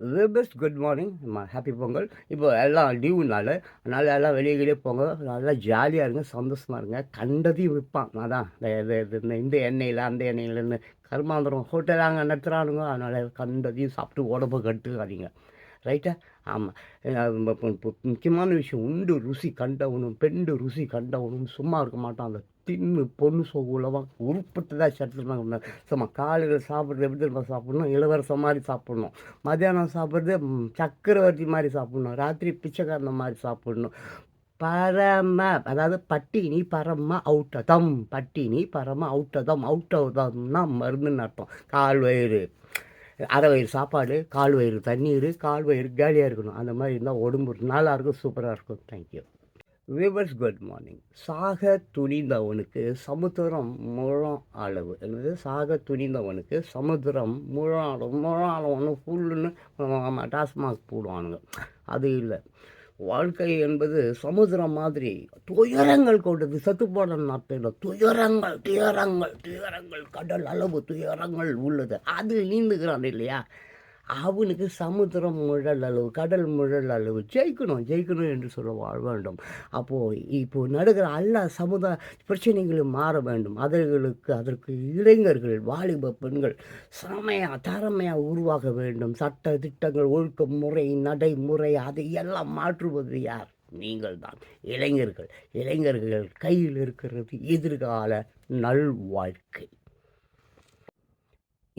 Very best good morning happy Pongal இப்போ எல்லாம் லீவுனால அதனால் எல்லாம் வெளியே வெளியே போங்க. நல்லா ஜாலியாக இருங்க சந்தோஷமாக இருங்க. கண்டதையும் விற்பான் அதான் இந்த இது இது இந்த இந்த எண்ணெயில் அந்த எண்ணெயிலேருந்து கருமாந்திரம் ஹோட்டல் அங்கே நடத்துகிறானுங்க அதனால் கண்டதையும் சாப்பிட்டு உடம்பு கட்டுக்காதீங்க ரைட்டா ஆமாம் முக்கியமான விஷயம் உண்டு ருசி கண்டவனும் பெண்டு ருசி கண்டவனும் சும்மா இருக்க மாட்டான் அந்த தின்னு பொண்ணு சோகுலவா உருப்பட்டு தான் சட்டுனாங்க சும்மா காலையில் சாப்பிட்றது எப்படி தெரியுமா சாப்பிட்ணும்? இளவரசம் மாதிரி சாப்பிட்ணும். மத்தியானம் சாப்பிட்றது சக்கரவர்த்தி மாதிரி சாப்பிட்ணும். ராத்திரி பிச்சைக்காரன மாதிரி சாப்பிட்ணும். பரம அதாவது பட்டினி பரம அவுட்டதம் பட்டினி பரம அவுட்டதம் அவுட்டதம்னா மருந்துன்னு அர்த்தம். கால் வயிறு. அரை வயிறு சாப்பாடு கால் வயிறு தண்ணீர் கால் வயிறு காலியாக இருக்கணும். அந்த மாதிரி இருந்தால் உடம்பு நல்லா இருக்கும் சூப்பராக இருக்கும். Thank you viewers good morning. சாக துணிந்தவனுக்கு சமுத்திரம் முழம் அளவு. என்னது? சாக துணிந்தவனுக்கு சமுத்திரம் முழம் அளவு. முழம் அளவுன்னு ஃபுல்லுன்னு டாஸ்மாக் போடுவானுங்க. அது இல்லை. வாழ்க்கை என்பது சமுத்திரம் மாதிரி துயரங்கள் கொண்டது. செத்து போன நாட்டில் துயரங்கள் துயரங்கள் துயரங்கள். கடல் அளவு துயரங்கள் உள்ளது. அது நீந்துகிறான் இல்லையா? அவனுக்கு சமுத்திரம் முழல் அளவு கடல் முழல் அளவு. ஜெயிக்கணும் ஜெயிக்கணும் என்று சொல்ல வாழ வேண்டும். அப்போது இப்போ நடக்கிற எல்லா சமுதாய பிரச்சனைகளும் மாற வேண்டும். அதற்கு அதற்கு இளைஞர்கள் வாலிப பெண்கள் செமையாக திறமையாக உருவாக வேண்டும். சட்ட திட்டங்கள் ஒழுக்க முறை நடைமுறை அதையெல்லாம் மாற்றுவது யார்? நீங்கள் தான். இளைஞர்கள். இளைஞர்கள் கையில் இருக்கிறது எதிர்கால நல்வாழ்க்கை.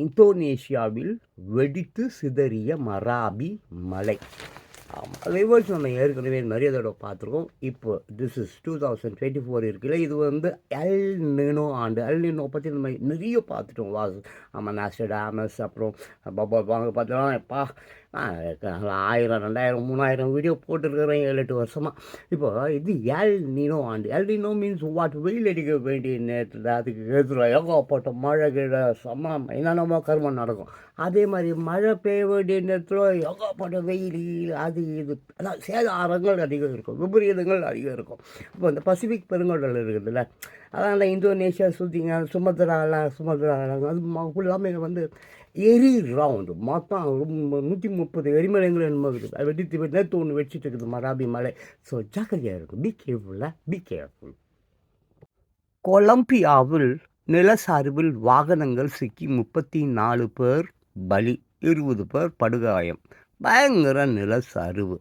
இந்தோனேஷியாவில் வெடித்து சிதறிய மராபி மலை. ஆமாம் ரிவர்ஸ் நம்ம ஏற்கனவே நிறைய தடவை பார்த்துருக்கோம். இப்போ this is two thousand twenty four இருக்குல்ல இது வந்து எல் நினோ ஆண்டு. எல் நினோ பற்றி நம்ம நிறைய பார்த்துட்டோம். வாஸ் ஆமாம் நாஸ்டடாமஸ் அப்புறம் பாபா வாங்க பார்த்தோம் எப்பா ஆயிரம் ரெண்டாயிரம் மூணாயிரம் வீடியோ போட்டுருக்கிறேன் ஏழு எட்டு வருஷமாக இப்போ இது எல் நினோ ஆண்டு. எல் நினோ மீன்ஸ் வாட் வெயில் அடிக்க வேண்டிய நேரத்தில் அதுக்கு எதிராக ஏகப்பட்ட மழை கீழே செம்ம என்னென்னமோ கர்மம் நடக்கும். அதே மாதிரி மழை பெய்ய வேண்டிய நேரத்தில் ஏகப்பட்ட வெயில் அது இது அதான் சேதாரங்கள் அதிகம் இருக்கும் விபரீதங்கள் அதிகம் இருக்கும். இப்போ இந்த பசிபிக் பெருங்கடல் இருக்குதுல்ல அதான் அந்த இந்தோனேஷியா சுற்றிங்க சுமத்ராலாம் சுமத்ராலாம் அது ஃபுல்லாமே வந்து எரி ரவுண்டு மொத்தம் ரொம்ப நூற்றி முப்பது எரிமலைங்களும் என்னமோ இருக்குது. அது வெடித்து நேற்று ஒன்று வச்சுட்டு இருக்குது மராபி மலை. ஸோ ஜாக்கிரதையாக இருக்கும் பி கேர்ஃபுல்லாக பி கேர்ஃபுல் கொலம்பியாவில் நிலசார்பில் வாகனங்கள் சிக்கி முப்பத்தி நாலு பேர் பலி இருபது பேர் படுகாயம். பயங்கர நிலச்சரிவு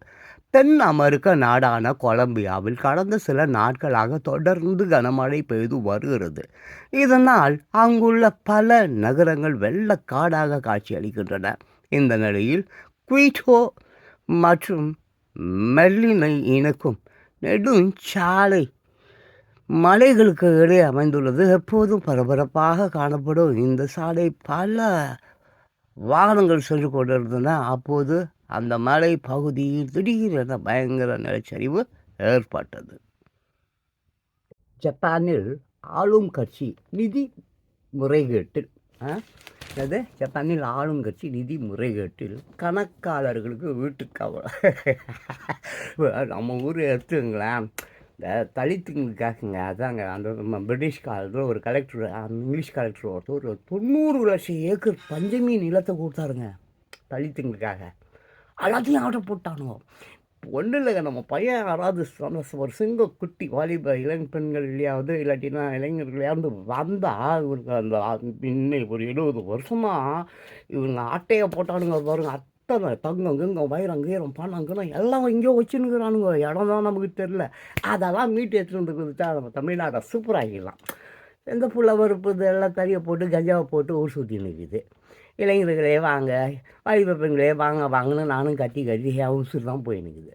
தென் அமெரிக்க நாடான கொலம்பியாவில் கடந்த சில நாட்களாக தொடர்ந்து கனமழை பெய்து வருகிறது. இதனால் அங்குள்ள பல நகரங்கள் வெள்ளக்காடாக காட்சியளிக்கின்றன. இந்த நிலையில் குயிட்டோ மற்றும் மெல்லினை இணைக்கும் நெடுஞ்சாலை மலைகளுக்கு இடையே அமைந்துள்ளது. எப்போதும் பரபரப்பாக காணப்படும் இந்த சாலை பல வாகனங்கள் சென்று கொண்டிருந்தன. அப்போது அந்த மலை பகுதியில் திடீரென பயங்கர நிலச்சரிவு ஏற்பட்டது. ஜப்பானில் ஆளும் கட்சி நிதி முறைகேட்டில் ஆ? அது ஜப்பானில் ஆளும் கட்சி நிதி முறைகேட்டில் கணக்காளர்களுக்கு வீட்டுக்காவல் நம்ம ஊர் எடுத்துங்களேன் இந்த தலித்துங்களுக்காகங்க அதாங்க அந்த நம்ம பிரிட்டிஷ் காலத்தில் ஒரு கலெக்டர் இங்கிலீஷ் கலெக்டர் ஒருத்தர் ஒரு தொண்ணூறு லட்சம் ஏக்கர் பஞ்சமி நிலத்தை கொடுத்தாருங்க தலித்துங்களுக்காக. எல்லாத்தையும் ஆர்டர் போட்டானோ ஒன்றும் இல்லைங்க நம்ம பையன் யாராவது ஒரு சிங்க குட்டி வாலிப இளைஞ பெண்கள் இல்லையாவது இல்லாட்டினா இளைஞர்களையாவது வந்தால் இவருக்கு அந்த ஆ- இன்னும் ஒரு எழுபது வருஷமாக இவங்க ஆட்டையை போட்டானுங்க பாருங்க அத்தனை தங்கம் கிங்கம் வைரம் கீரம் பணம் கிணம் எல்லாம் இங்கேயோ வச்சுன்னுக்குறானுங்க. இடம் தான் நமக்கு தெரில அதெல்லாம் மீட்டு எடுத்துகிட்டு கொடுத்தா நம்ம தமிழ்நாட்டை சூப்பராகிடலாம் எந்த புள்ள பருப்பு இதெல்லாம் தறியை போட்டு கஞ்சாவை போட்டு ஊர் சுற்றி நிற்குது இளைஞர்களே வாங்க வாலிப பெண்களே வாங்க வாங்கன்னு நானும் கட்டி கட்டி ஹவுஸு தான் போய் நிற்குது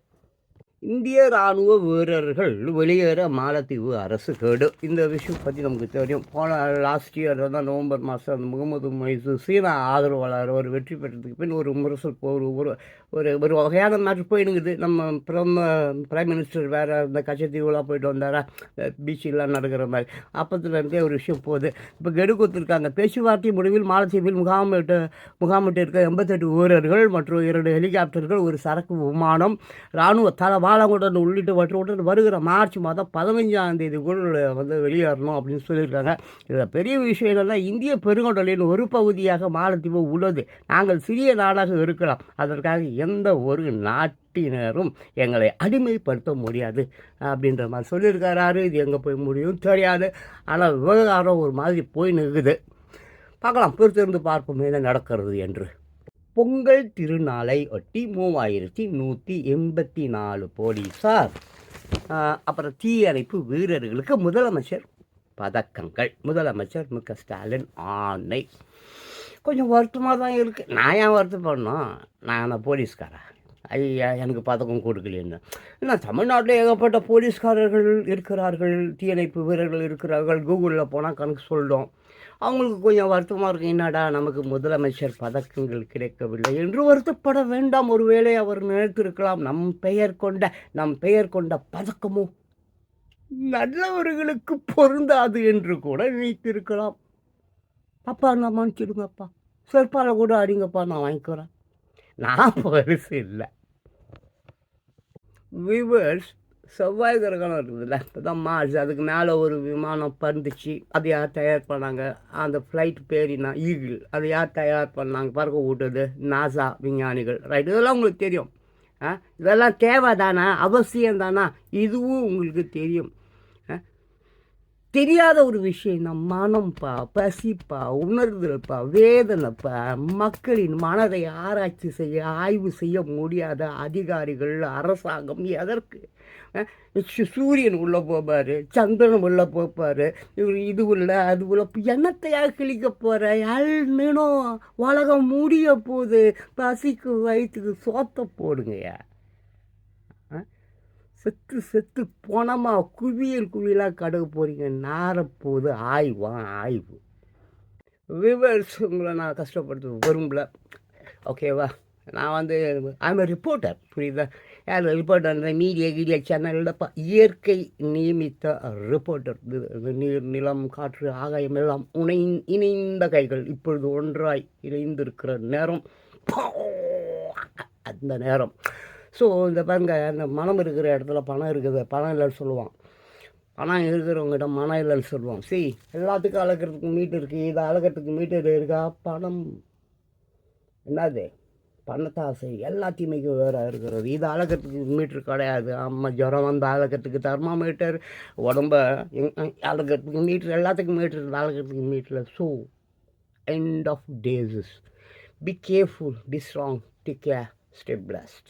இந்திய இராணுவ வீரர்கள் வெளியேற மாலத்தீவு அரசு கேடு. இந்த விஷயம் பற்றி நமக்கு தெரியும். போன லாஸ்ட் இயர் தான் நவம்பர் மாதம் அந்த முகமது மைசு சீனா ஆதரவாளர் ஒரு வெற்றி பெற்றதுக்கு பின் ஒரு முரசல் போர் ஒரு ஒரு ஒரு வகையான மேட்ரு போயினுக்குது நம்ம பிரதம பிரைம் மினிஸ்டர் வேறு இந்த கச்சத்தீவுலாம் போயிட்டு வந்தாரா? பீச்செலாம் நடக்கிற மாதிரி. அப்பத்துலேருந்தே ஒரு விஷயம் போகுது. இப்போ கெடு கொடுத்துருக்காங்க. பேச்சுவார்த்தை முடிவில் மாலத்தீவில் முகாமிட்டு முகாமிட்டு இருக்க எண்பத்தெட்டு வீரர்கள் மற்றும் இரண்டு ஹெலிகாப்டர்கள் ஒரு சரக்கு விமானம் இராணுவ தளவாட பாலங்குடன் உள்ளிட்டவற்றுடன் வருகிற மார்ச் மாதம் பதினஞ்சாம் தேதிக்குள் வந்து வெளியேறணும் அப்படின்னு சொல்லியிருக்காங்க. இதில் பெரிய விஷயம் என்னென்னா இந்திய பெருங்கடலின் ஒரு பகுதியாக மாலத்தீவு உள்ளது. நாங்கள் சிறிய நாடாக இருக்கலாம். அதற்காக எந்த ஒரு நாட்டினரும் எங்களை அடிமைப்படுத்த முடியாது அப்படின்ற மாதிரி சொல்லியிருக்காரு. இது எங்கே போய் முடியும் தெரியாது. ஆனால் விவகாரம் ஒரு மாதிரி போய் நிற்குது. பார்க்கலாம். பொறுத்திருந்து பார்ப்போம். என்ன நடக்கிறது என்று. பொங்கல் திருநாளை ஒட்டி மூவாயிரத்தி நூற்றி எண்பத்தி நாலு போலீஸார் அப்புறம் தீயணைப்பு வீரர்களுக்கு முதலமைச்சர் பதக்கங்கள். முதலமைச்சர் மு க ஸ்டாலின் ஆணை. கொஞ்சம் வருத்தமாக தான் இருக்குது நான் ஏன் வருத்தப்படணும்? நான் போலீஸ்காரன் ஐயா எனக்கு பதக்கம் கொடுக்கலன்னு நான் தமிழ்நாட்டில் ஏகப்பட்ட போலீஸ்காரர்கள் இருக்கிறார்கள் தீயணைப்பு வீரர்கள் இருக்கிறார்கள் கூகுளில் போனால் கணக்கு சொல்லிட்டோம் அவங்களுக்கு கொஞ்சம் வருத்தமாக இருக்கும் என்னடா நமக்கு முதலமைச்சர் பதக்கங்கள் கிடைக்கவில்லை என்று வருத்தப்பட வேண்டாம். ஒருவேளை அவர் நினைத்திருக்கலாம் நம் பெயர் கொண்ட நம் பெயர் கொண்ட பதக்கமோ நல்லவர்களுக்கு பொருந்தாது என்று கூட நினைத்திருக்கலாம். அப்பா நான் மன்னிச்சிடுங்கப்பா. செருப்பால் கூட அடிங்கப்பா நான் வாங்கிக்கிறேன். நான் பரிசு இல்லை விவர்ஸ் செவ்வாய் கிரகணம் இருக்குதுல்ல இப்போதான் மார்ச் அதுக்கு மேலே ஒரு விமானம் பறந்துச்சு அது யார் தயார் பண்ணாங்க அந்த ஃப்ளைட் பேரினா ஈகிள் அது யார் தயார் பண்ணாங்க பறக்க விட்டது நாசா விஞ்ஞானிகள் ரைட் இதெல்லாம் உங்களுக்கு தெரியும் ஆ இதெல்லாம் தேவை தானா அவசியம் தானா இதுவும் உங்களுக்கு தெரியும் ஆ? தெரியாத ஒரு விஷயம் மனம்ப்பா பசிப்பா உணர்தல்ப்பா வேதனைப்பா மக்களின் மனதை ஆராய்ச்சி செய்ய ஆய்வு செய்ய முடியாத அதிகாரிகள் அரசாங்கம் எதற்கு? சூரியன் உள்ளே போப்பார் சந்திரன் உள்ளே போப்பார் இவர் இது உள்ள அது உள்ள என்னத்தையாக கிழிக்க போகிற எல்னும் உலகம் முடிய போகுது பசிக்கு வயிற்றுக்கு சோத்த போடுங்கய்யா. செத்து செத்து போனமா? குவியல் குவியலாக கடக்க போகிறீங்க நாரப்போகுது ஆய்வான் ஆய்வு. விவர்ஸ் உங்களை நான் கஷ்டப்படுத்த விரும்பல ஓகேவா? நான் வந்து ஐம் ரிப்போர்ட்டர் புரியுதா? யார் ரிப்போர்ட்டர் அந்த மீடியா கீடியா சேனலில் இயற்கை நியமித்த ரிப்போர்ட்டர் நீர் நிலம் காற்று ஆகாயம் எல்லாம் உணை இணைந்த கைகள். இப்பொழுது ஒன்றாய் இணைந்திருக்கிற நேரம். அந்த நேரம். ஸோ இந்த பாருங்க அந்த மனம் இருக்கிற இடத்துல பணம் இருக்குது. பணம் இல்லைன்னு சொல்லுவான். பணம் இருக்கிறவங்ககிட்ட மனம் இல்லைன்னு சொல்லுவான். சரி எல்லாத்துக்கும் அளக்கிறதுக்கு மீட்டர் இருக்குது இதை அளக்கிறதுக்கு மீட்டர் இருக்கா? பணம். என்னது? பணத்தாசை எல்லாத்தையுமே வேறு இருக்கிறது. இது அளக்கிறதுக்கு மீட்டர் கிடையாது. அம்மா ஜுரம் வந்து அளக்கிறதுக்கு தெர்மாமீட்டர் உடம்ப எங்- அளக்கிறதுக்கு மீட்டர் எல்லாத்துக்கும் மீட்டர் அளக்கிறதுக்கு மீட்டரில் so end of days be careful be strong take care stay blessed